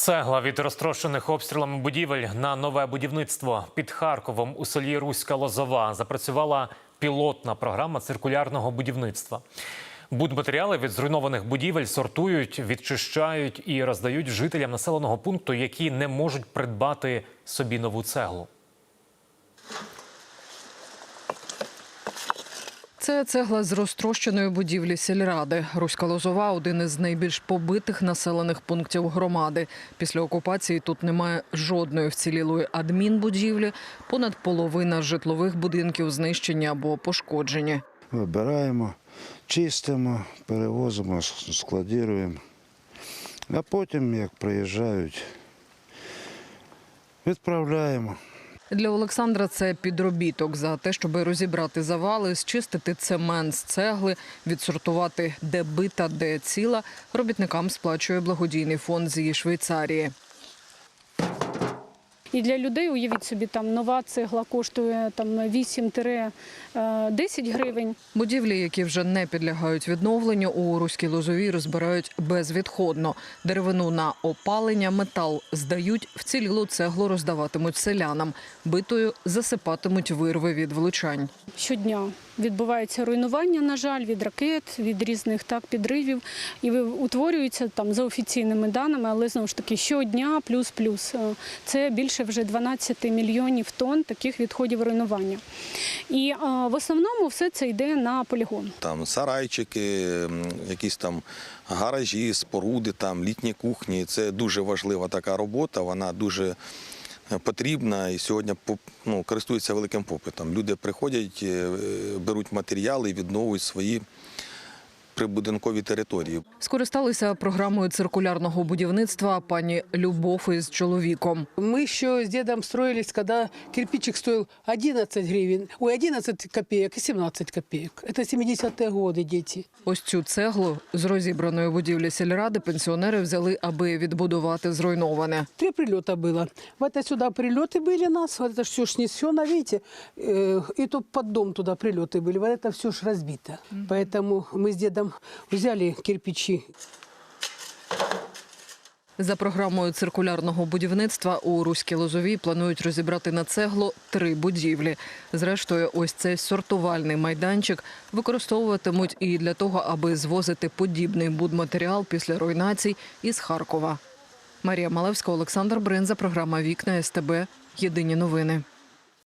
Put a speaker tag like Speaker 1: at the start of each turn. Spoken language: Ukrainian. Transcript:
Speaker 1: Цегла від розтрощених обстрілами будівель на нове будівництво під Харковом у селі Руська Лозова запрацювала пілотна програма циркулярного будівництва. Будматеріали від зруйнованих будівель сортують, відчищають і роздають жителям населеного пункту, які не можуть придбати собі нову цеглу.
Speaker 2: Це цегла з розтрощеної будівлі сільради. Руська Лозова один із найбільш побитих населених пунктів громади. Після окупації тут немає жодної вцілілої адмінбудівлі. Понад половина житлових будинків знищені або пошкоджені.
Speaker 3: Вибираємо, чистимо, перевозимо, складуємо. А потім, як приїжджають, відправляємо.
Speaker 2: Для Олександра це підробіток за те, щоб розібрати завали, зчистити цемент з цегли, відсортувати де бита, де ціла. Робітникам сплачує благодійний фонд зі Швейцарії.
Speaker 4: І для людей, уявіть собі, там нова цегла коштує там 8-10 гривень.
Speaker 2: Будівлі, які вже не підлягають відновленню, у руській лозовій розбирають безвідходно. Деревину на опалення, метал здають, вцілілу цеглу роздаватимуть селянам. Битою засипатимуть вирви від влучань.
Speaker 4: Щодня відбувається руйнування, на жаль, від ракет, від різних так підривів. І утворюються там за офіційними даними, але знову ж таки щодня плюс-плюс. Е, Це більше вже 12 мільйонів тонн таких відходів руйнування. І е, в основному все це йде на полігон.
Speaker 5: там сарайчики, якісь там гаражі, споруди, там літні кухні. Це дуже важлива така робота. Вона дуже потрібна і сьогодні ну, користується великим попитом. Люди приходять, е, беруть матеріали і відновлюють свої прибудинкові території.
Speaker 2: Скористалися програмою циркулярного будівництва пані Любов із чоловіком.
Speaker 6: Мы еще с дедом строились, когда кирпичик стоил 11 гривен, ой, 11 копеек и 17 копеек. Это 70-е годы, дети.
Speaker 2: Ось цю цеглу з розібраної будівлі сільради пенсіонери взяли, аби відбудувати зруйноване.
Speaker 6: Три прилета было. В это сюда прилеты были нас, вот это все ж снесено, видите, э, и то под дом туда прилеты были, вот это все ж разбито. Поэтому мы с дедом взяли кирпичи
Speaker 2: За програмою циркулярного будівництва у Руській Лозовій планують розібрати на цеглу три будівлі. Зрештою, ось цей сортувальний майданчик використовуватимуть і для того, аби звозити подібний будматеріал після руйнацій із Харкова. Марія Малевська, Олександр Бринза, програма Вікна СТБ. Єдині новини.